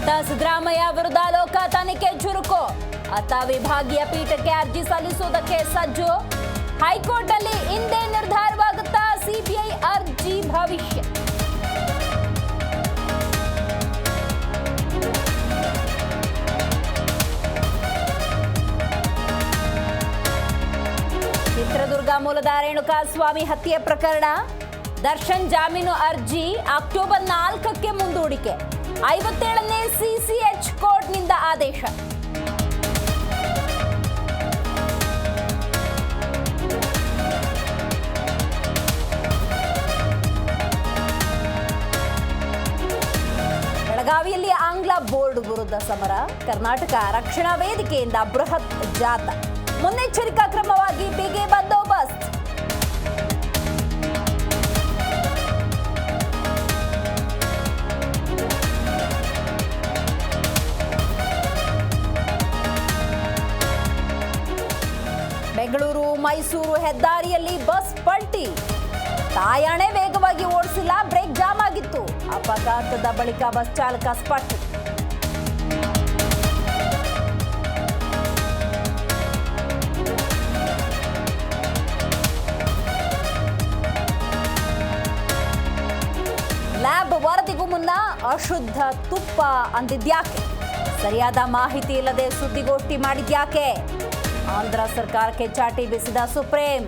ಇತ್ತ ಸಿದ್ದರಾಮಯ್ಯ ವಿರುದ್ಧ ಲೋಕ ತನಿಖೆ ಚುರುಕು. ಅತ್ತ ವಿಭಾಗೀಯ ಪೀಠಕ್ಕೆ ಅರ್ಜಿ ಸಲ್ಲಿಸುವುದಕ್ಕೆ ಸಜ್ಜು. ಹೈಕೋರ್ಟ್ನಲ್ಲಿ ಇಂದೇ ನಿರ್ಧಾರವಾಗುತ್ತಾ ಸಿಬಿಐ ಅರ್ಜಿ ಭವಿಷ್ಯ. ಚಿತ್ರದುರ್ಗ ಮೂಲದ ರೇಣುಕಾ ಸ್ವಾಮಿ ಹತ್ಯೆ ಪ್ರಕರಣ. ದರ್ಶನ್ ಜಾಮೀನು ಅರ್ಜಿ ಅಕ್ಟೋಬರ್ ನಾಲ್ಕಕ್ಕೆ ಮುಂದೂಡಿಕೆ. ಐವತ್ತೇಳನೇ ಸಿಸಿಎಚ್ ಕೋರ್ಟ್ನಿಂದ ಆದೇಶ. ಬೆಳಗಾವಿಯಲ್ಲಿ ಆಂಗ್ಲ ಬೋರ್ಡ್ ವಿರುದ್ಧ ಸಮರ. ಕರ್ನಾಟಕ ರಕ್ಷಣಾ ವೇದಿಕೆಯಿಂದ ಬೃಹತ್ ಜಾಥಾ. ಮುನ್ನೆಚ್ಚರಿಕಾ ಕ್ರಮವಾಗಿ ಬಿಗಿ ಬಂದೋಬಸ್ತ್ ಮೈಸೂರು ಹೆದ್ದಾರಿಯಲ್ಲಿ ಬಸ್ ಪಲ್ಟಿ. ತಾಯಣೆ ವೇಗವಾಗಿ ಓಡಿಸಿಲ್ಲ, ಬ್ರೇಕ್ ಜಾಮ್ ಆಗಿತ್ತು. ಅಪಘಾತದ ಬಳಿಕ ಬಸ್ ಚಾಲಕ ಸ್ಪಷ್ಟ ಲ್ಯಾಬ್ ವರದಿಗೂ ಮುನ್ನ ಅಶುದ್ಧ ತುಪ್ಪ ಅಂದಿದ್ಯಾಕೆ ಸರಿಯಾದ ಮಾಹಿತಿ ಇಲ್ಲದೆ ಸುದ್ದಿಗೋಷ್ಠಿ ಮಾಡಿದ್ಯಾಕೆ? ఆంధ్ర సర్కార్కే చాటి బీసీదా సుప్రీం